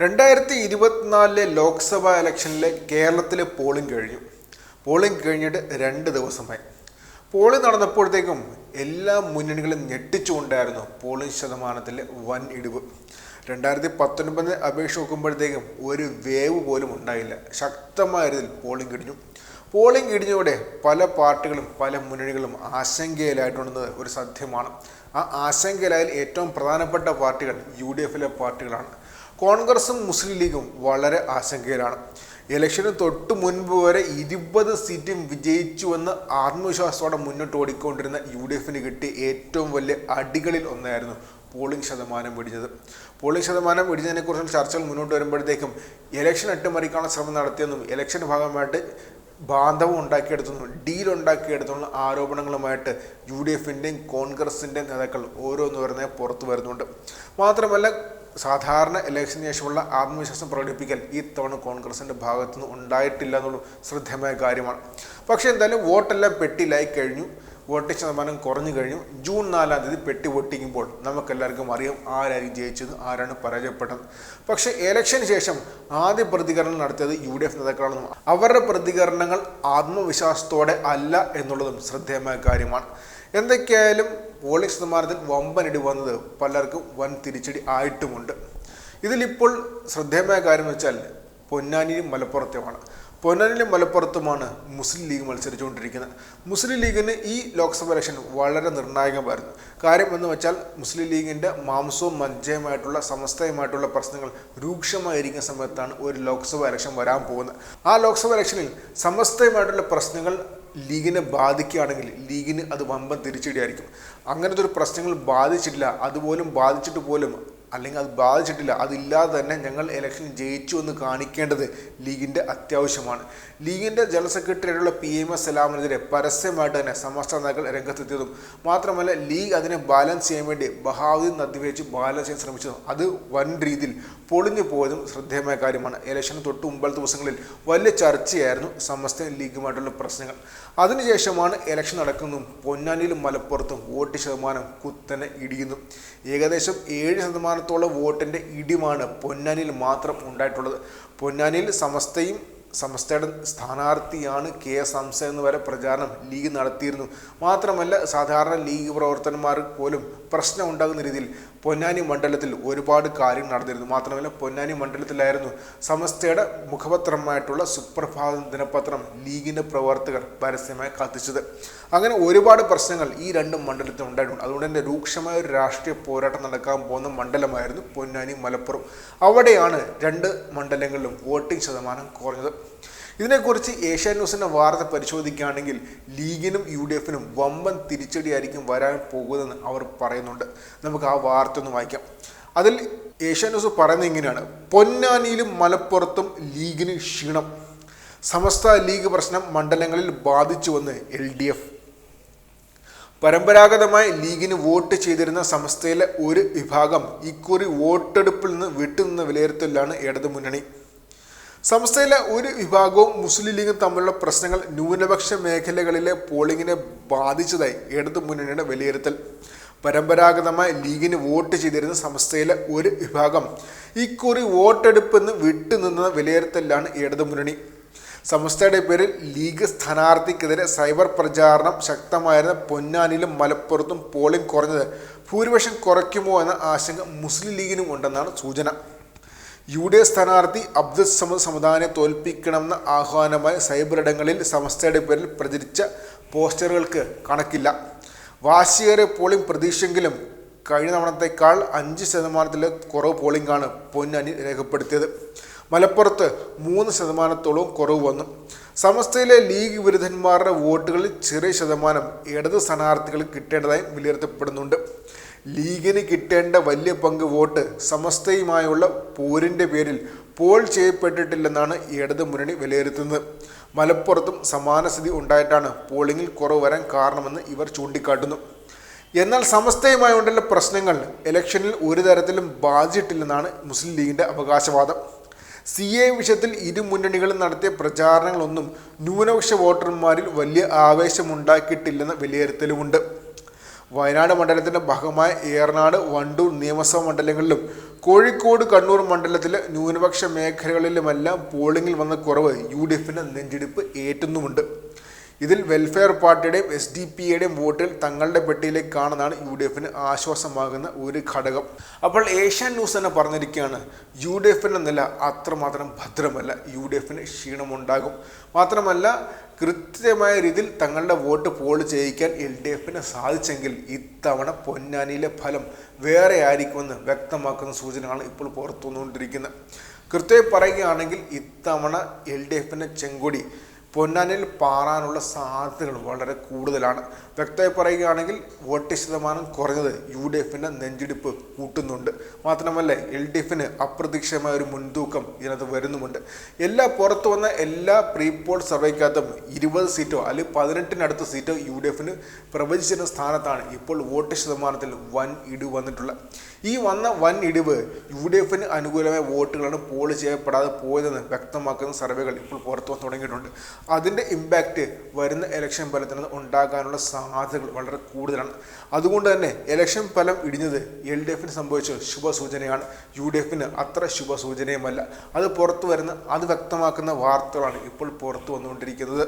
രണ്ടായിരത്തി ഇരുപത്തിനാലിലെ ലോക്സഭാ ഇലക്ഷനിലെ കേരളത്തിലെ പോളിംഗ് കഴിഞ്ഞു. പോളിംഗ് കഴിഞ്ഞിട്ട് രണ്ട് ദിവസമായി. പോളിംഗ് നടന്നപ്പോഴത്തേക്കും എല്ലാ മുന്നണികളും ഞെട്ടിച്ചുകൊണ്ടായിരുന്നു പോളിംഗ് ശതമാനത്തിലെ വൻ ഇടിവ്. രണ്ടായിരത്തി പത്തൊൻപതിനെ അപേക്ഷ നോക്കുമ്പോഴത്തേക്കും ഒരു വേവ് പോലും ഉണ്ടായില്ല. ശക്തമായ രീതിയിൽ പോളിംഗ് ഇടിഞ്ഞു. പോളിംഗ് ഇടിഞ്ഞതോടെ പല പാർട്ടികളും പല മുന്നണികളും ആശങ്കയിലായിട്ടുണ്ടെന്നത് ഒരു സത്യമാണ്. ആ ആശങ്കയിലായാൽ ഏറ്റവും പ്രധാനപ്പെട്ട പാർട്ടികൾ യു ഡി എഫിലെ പാർട്ടികളാണ്. കോൺഗ്രസും മുസ്ലിം ലീഗും വളരെ ആശങ്കയിലാണ്. ഇലക്ഷന് തൊട്ട് മുൻപ് വരെ ഇരുപത് സീറ്റും വിജയിച്ചുവെന്ന് ആത്മവിശ്വാസത്തോടെ മുന്നോട്ട് ഓടിക്കൊണ്ടിരുന്ന യു ഡി എഫിന് കിട്ടിയ ഏറ്റവും വലിയ അടികളിൽ ഒന്നായിരുന്നു പോളിംഗ് ശതമാനം വെടിഞ്ഞത്. പോളിംഗ് ശതമാനം വെടിഞ്ഞതിനെക്കുറിച്ചുള്ള ചർച്ചകൾ മുന്നോട്ട് വരുമ്പോഴത്തേക്കും ഇലക്ഷൻ അട്ടിമറിക്കാനുള്ള ശ്രമം നടത്തിയെന്നും ഇലക്ഷൻ ഭാഗമായിട്ട് ബാന്ധവം ഉണ്ടാക്കിയെടുത്തെന്നും ഡീൽ ഉണ്ടാക്കിയെടുത്തുള്ള ആരോപണങ്ങളുമായിട്ട് യു ഡി എഫിന്റെയും കോൺഗ്രസിന്റെയും നേതാക്കൾ ഓരോന്ന് ഓരോന്നോരോന്നെ പുറത്തു വരുന്നുണ്ട്. മാത്രമല്ല സാധാരണ ഇലക്ഷന് ശേഷമുള്ള ആത്മവിശ്വാസം പ്രകടിപ്പിക്കൽ ഈ തവണ കോൺഗ്രസിന്റെ ഭാഗത്തുനിന്ന് ഉണ്ടായിട്ടില്ല എന്നുള്ള ശ്രദ്ധേയമായ കാര്യമാണ്. പക്ഷേ എന്തായാലും വോട്ടെല്ലാം പെട്ടിയിലായി കഴിഞ്ഞു. വോട്ടിംഗ് ശതമാനം കുറഞ്ഞു കഴിഞ്ഞു. ജൂൺ നാലാം തീയതി പെട്ടി വോട്ടിങ്ങുമ്പോൾ നമുക്കെല്ലാവർക്കും അറിയാം ആരായിരിക്കും ജയിച്ചത് ആരാണ് പരാജയപ്പെട്ടത്. പക്ഷേ ഇലക്ഷന് ശേഷം ആദ്യ പ്രതികരണം നടത്തിയത് യു ഡി എഫ് നേതാക്കളാണെന്നും അവരുടെ പ്രതികരണങ്ങൾ ആത്മവിശ്വാസത്തോടെ അല്ല എന്നുള്ളതും ശ്രദ്ധേയമായ കാര്യമാണ്. എന്തൊക്കെയായാലും പോളിംഗ് ശതമാനത്തിൽ വമ്പനടി വന്നത് പലർക്കും വൻ തിരിച്ചടി ആയിട്ടുമുണ്ട്. ഇതിലിപ്പോൾ ശ്രദ്ധേയമായ കാര്യം വെച്ചാൽ പൊന്നാനിയും മലപ്പുറത്തുമാണ്. പൊന്നാനിയിലും മലപ്പുറത്തുമാണ് മുസ്ലിം ലീഗ് മത്സരിച്ചുകൊണ്ടിരിക്കുന്നത്. മുസ്ലിം ലീഗിന് ഈ ലോക്സഭ ഇലക്ഷൻ വളരെ നിർണായകമായിരുന്നു. കാര്യം എന്ന് വെച്ചാൽ മുസ്ലിം ലീഗിന്റെ മാംസവും മജ്ജയുമായിട്ടുള്ള സമസ്തയുമായിട്ടുള്ള പ്രശ്നങ്ങൾ രൂക്ഷമായിരിക്കുന്ന സമയത്താണ് ഒരു ലോക്സഭ ഇലക്ഷൻ വരാൻ പോകുന്നത്. ആ ലോക്സഭ ഇലക്ഷനിൽ സമസ്തയുമായിട്ടുള്ള പ്രശ്നങ്ങൾ ലീഗിനെ ബാധിക്കുകയാണെങ്കിൽ ലീഗിന് അത് വമ്പൻ തിരിച്ചടിയായിരിക്കും. അങ്ങനത്തെ ഒരു പ്രശ്നങ്ങൾ ബാധിച്ചിട്ടില്ല. അതുപോലും ബാധിച്ചിട്ട് പോലും അല്ലെങ്കിൽ അത് ബാധിച്ചിട്ടില്ല. അതില്ലാതെ തന്നെ ഞങ്ങൾ ഇലക്ഷൻ ജയിച്ചു എന്ന് കാണിക്കേണ്ടത് ലീഗിന്റെ അത്യാവശ്യമാണ്. ലീഗിന്റെ ജനറൽ സെക്രട്ടറിയായിട്ടുള്ള പി എം എസ് സലാമിനെതിരെ പരസ്യമായിട്ട് തന്നെ സമസ്ത നേതാക്കൾ രംഗത്തെത്തിയതും മാത്രമല്ല ലീഗ് അതിനെ ബാലൻസ് ചെയ്യാൻ വേണ്ടി ബഹാവുദ്ദീൻ നദി വെച്ച് ബാലൻസ് ചെയ്യാൻ ശ്രമിച്ചതും അത് വൻ രീതിയിൽ പൊളിഞ്ഞു പോയതും ശ്രദ്ധേയമായ കാര്യമാണ്. ഇലക്ഷന് തൊട്ട് മുമ്പത്തെ ദിവസങ്ങളിൽ വലിയ ചർച്ചയായിരുന്നു സമസ്ത ലീഗുമായിട്ടുള്ള പ്രശ്നങ്ങൾ. അതിനുശേഷമാണ് ഇലക്ഷൻ നടക്കുന്നതും പൊന്നാനിയിലും മലപ്പുറത്തും വോട്ട് ശതമാനം കുത്തനെ ഇടിയുന്നു. ഏകദേശം ഏഴ് ശതമാനത്തോളം വോട്ടിന്റെ ഇടിവാണ് പൊന്നാനിയിൽ മാത്രം ഉണ്ടായിട്ടുള്ളത്. പൊന്നാനിയിൽ സമസ്തയും സമസ്തയുടെ സ്ഥാനാർത്ഥിയാണ് കെ എസ് ഹംസ എന്ന് വരെ പ്രചാരണം ലീഗ് നടത്തിയിരുന്നു. മാത്രമല്ല സാധാരണ ലീഗ് പ്രവർത്തകന്മാർ പോലും പ്രശ്നം ഉണ്ടാകുന്ന രീതിയിൽ പൊന്നാനി മണ്ഡലത്തിൽ ഒരുപാട് കാര്യങ്ങൾ നടന്നിരുന്നു. മാത്രമല്ല പൊന്നാനി മണ്ഡലത്തിലായിരുന്നു സമസ്തയുടെ മുഖപത്രമായിട്ടുള്ള സുപ്രഭാത ദിനപത്രം ലീഗിന്റെ പ്രവർത്തകർ പരസ്യമായി കത്തിച്ചത്. അങ്ങനെ ഒരുപാട് പ്രശ്നങ്ങൾ ഈ രണ്ട് മണ്ഡലത്തിൽ ഉണ്ടായിട്ടുണ്ട്. അതുകൊണ്ട് തന്നെ രൂക്ഷമായ ഒരു രാഷ്ട്രീയ പോരാട്ടം നടക്കാൻ പോകുന്ന മണ്ഡലമായിരുന്നു പൊന്നാനി മലപ്പുറം. അവിടെയാണ് രണ്ട് മണ്ഡലങ്ങളിലും വോട്ടിംഗ് ശതമാനം കുറഞ്ഞത്. ഇതിനെക്കുറിച്ച് ഏഷ്യ ന്യൂസിന്റെ വാർത്ത പരിശോധിക്കുകയാണെങ്കിൽ ലീഗിനും യു ഡി എഫിനും വമ്പൻ തിരിച്ചടിയായിരിക്കും വരാൻ പോകുന്നതെന്ന് അവർ പറയുന്നുണ്ട്. നമുക്ക് ആ വാർത്ത ഒന്ന് വായിക്കാം. അതിൽ ഏഷ്യ ന്യൂസ് പറയുന്നത് ഇങ്ങനെയാണ്. പൊന്നാനിയിലും മലപ്പുറത്തും ലീഗിന് ക്ഷീണം. സമസ്ത ലീഗ് പ്രശ്നം മണ്ഡലങ്ങളിൽ ബാധിച്ചുവെന്ന് എൽ ഡി എഫ് പരമ്പരാഗതമായി ലീഗിന് വോട്ട് ചെയ്തിരുന്ന സംസ്ഥയിലെ ഒരു വിഭാഗം ഇക്കുറി വോട്ടെടുപ്പിൽ നിന്ന് വിട്ടുനിന്ന വിലയിരുത്തലിലാണ് ഇടതു മുന്നണി സംസ്ഥയിലെ ഒരു വിഭാഗവും മുസ്ലിം ലീഗും തമ്മിലുള്ള പ്രശ്നങ്ങൾ ന്യൂനപക്ഷ മേഖലകളിലെ പോളിംഗിനെ ബാധിച്ചതായി ഇടതു മുന്നണിയുടെ വിലയിരുത്തൽ. പരമ്പരാഗതമായി ലീഗിന് വോട്ട് ചെയ്തിരുന്ന സംസ്ഥയിലെ ഒരു വിഭാഗം ഇക്കുറി വോട്ടെടുപ്പെന്ന് നിന്ന് വിട്ടുനിന്ന വിലയിരുത്തലിലാണ് ഇടതു മുന്നണി. സംസ്ഥയുടെ പേരിൽ ലീഗ് സ്ഥാനാർത്ഥിക്കെതിരെ സൈബർ പ്രചാരണം ശക്തമായിരുന്ന പൊന്നാനിലും മലപ്പുറത്തും പോളിംഗ് കുറഞ്ഞത് ഭൂരിപക്ഷം കുറയ്ക്കുമോ എന്ന ആശങ്ക മുസ്ലിം ലീഗിനും ഉണ്ടെന്നാണ് സൂചന. യു ഡി എഫ് സ്ഥാനാർത്ഥി അബ്ദുൽ സമദ് സമദാനെ തോൽപ്പിക്കണമെന്ന ആഹ്വാനമായി സൈബറിടങ്ങളിൽ സമസ്തയുടെ പേരിൽ പ്രചരിച്ച പോസ്റ്ററുകൾക്ക് കണക്കില്ല. വാശിയേറെ പോളിംഗ് പ്രതീക്ഷയെങ്കിലും കഴിഞ്ഞ തവണത്തേക്കാൾ അഞ്ച് ശതമാനത്തിലെ കുറവ് പോളിംഗാണ് പൊന്നാനി രേഖപ്പെടുത്തിയത്. മലപ്പുറത്ത് മൂന്ന് ശതമാനത്തോളം കുറവ് വന്നു. സമസ്തയിലെ ലീഗ് വിരുദ്ധന്മാരുടെ വോട്ടുകളിൽ ചെറിയ ശതമാനം ഇടത് സ്ഥാനാർത്ഥികൾ കിട്ടേണ്ടതായി വിലയിരുത്തപ്പെടുന്നുണ്ട്. ലീഗിന് കിട്ടേണ്ട വലിയ പങ്ക് വോട്ട് സമസ്തയുമായുള്ള പോരിന്റെ പേരിൽ പോൾ ചെയ്യപ്പെട്ടിട്ടില്ലെന്നാണ് ഇടത് മുന്നണി വിലയിരുത്തുന്നത്. മലപ്പുറത്തും സമാന സ്ഥിതി ഉണ്ടായിട്ടാണ് പോളിംഗിൽ കുറവ് വരാൻ കാരണമെന്ന് ഇവർ ചൂണ്ടിക്കാട്ടുന്നു. എന്നാൽ സമസ്തയുമായുള്ള പ്രശ്നങ്ങൾ. ഇലക്ഷനിൽ ഒരു തരത്തിലും ബാധിച്ചിട്ടില്ലെന്നാണ് മുസ്ലിം ലീഗിന്റെ അവകാശവാദം. സി എ വിഷയത്തിൽ ഇരു മുന്നണികളും നടത്തിയ പ്രചാരണങ്ങളൊന്നും ന്യൂനപക്ഷ വോട്ടർമാരിൽ വലിയ ആവേശമുണ്ടാക്കിയിട്ടില്ലെന്ന വിലയിരുത്തലുമുണ്ട്. വയനാട് മണ്ഡലത്തിന്റെ ഭാഗമായ ഏറനാട് വണ്ടൂർ നിയമസഭാ മണ്ഡലങ്ങളിലും കോഴിക്കോട് കണ്ണൂർ മണ്ഡലത്തിലെ ന്യൂനപക്ഷ മേഖലകളിലുമെല്ലാം പോളിംഗിൽ വന്ന കുറവ് യു ഡി എഫിന് നെഞ്ചെടുപ്പ് ഏറ്റുന്നുമുണ്ട്. ഇതിൽ വെൽഫെയർ പാർട്ടിയുടെയും എസ് ഡി പി യുടെയും വോട്ടിൽ തങ്ങളുടെ പെട്ടിയിലേക്ക് കാണുന്നതാണ് യു ഡി എഫിന് ആശ്വാസമാകുന്ന ഒരു ഘടകം. അപ്പോൾ ഏഷ്യൻ ന്യൂസ് തന്നെ പറഞ്ഞിരിക്കുകയാണ് യു ഡി എഫിന്റെ നില അത്രമാത്രം ഭദ്രമല്ല യു ഡി എഫിന് ക്ഷീണമുണ്ടാകും. മാത്രമല്ല കൃത്യമായ രീതിയിൽ തങ്ങളുടെ വോട്ട് പോൾ ചെയ്യിക്കാൻ എൽ ഡി എഫിന് സാധിച്ചെങ്കിൽ ഇത്തവണ പൊന്നാനിയിലെ ഫലം വേറെ ആയിരിക്കുമെന്ന് വ്യക്തമാക്കുന്ന സൂചനകളാണ് ഇപ്പോൾ പുറത്തു വന്നുകൊണ്ടിരിക്കുന്നത് കൃത്യമായി പറയുകയാണെങ്കിൽ ഇത്തവണ എൽ ഡി എഫിന്റെ ചെങ്കൊടി പൊന്നാനിയിൽ പാറാനുള്ള സാധ്യതകൾ വളരെ കൂടുതലാണ്. വ്യക്തമായി പറയുകയാണെങ്കിൽ വോട്ട് ശതമാനം കുറഞ്ഞത് യു ഡി എഫിന്റെ നെഞ്ചിടിപ്പ് കൂട്ടുന്നുണ്ട്. മാത്രമല്ല എൽ ഡി എഫിന് അപ്രതീക്ഷിതമായ ഒരു മുൻതൂക്കം ഇതിനകത്ത് വരുന്നുമുണ്ട്. എല്ലാ പുറത്തു വന്ന എല്ലാ പ്രീ പോൾ സർവേക്കകത്തും ഇരുപത് സീറ്റോ അല്ലെങ്കിൽ പതിനെട്ടിനടുത്ത സീറ്റോ യു ഡി എഫിന് പ്രവചിച്ചിരുന്ന സ്ഥാനത്താണ് ഇപ്പോൾ വോട്ട് ശതമാനത്തിൽ വൻ ഇടിവ് വന്നിട്ടുള്ളത്. ഈ വന്ന വൻ ഇടിവ് യു ഡി എഫിന് അനുകൂലമായ വോട്ടുകളാണ് പോൾ ചെയ്യപ്പെടാതെ പോയതെന്ന് വ്യക്തമാക്കുന്ന സർവേകൾ ഇപ്പോൾ പുറത്തു വന്ന് തുടങ്ങിയിട്ടുണ്ട്. അതിന്റെ ഇമ്പാക്റ്റ് വരുന്ന ഇലക്ഷൻ ഫലത്തിൽ നിന്ന് ഉണ്ടാകാനുള്ള സാധ്യതകൾ വളരെ കൂടുതലാണ്. അതുകൊണ്ട് തന്നെ ഇലക്ഷൻ ഫലം ഇടിഞ്ഞത് എൽ ഡി എഫിന് സംഭവിച്ച ശുഭസൂചനയാണ്. യു ഡി എഫിന് അത്ര ശുഭസൂചനയുമല്ല. അത് പുറത്തു വരുന്ന അത് വ്യക്തമാക്കുന്ന വാർത്തകളാണ് ഇപ്പോൾ പുറത്തു വന്നുകൊണ്ടിരിക്കുന്നത്.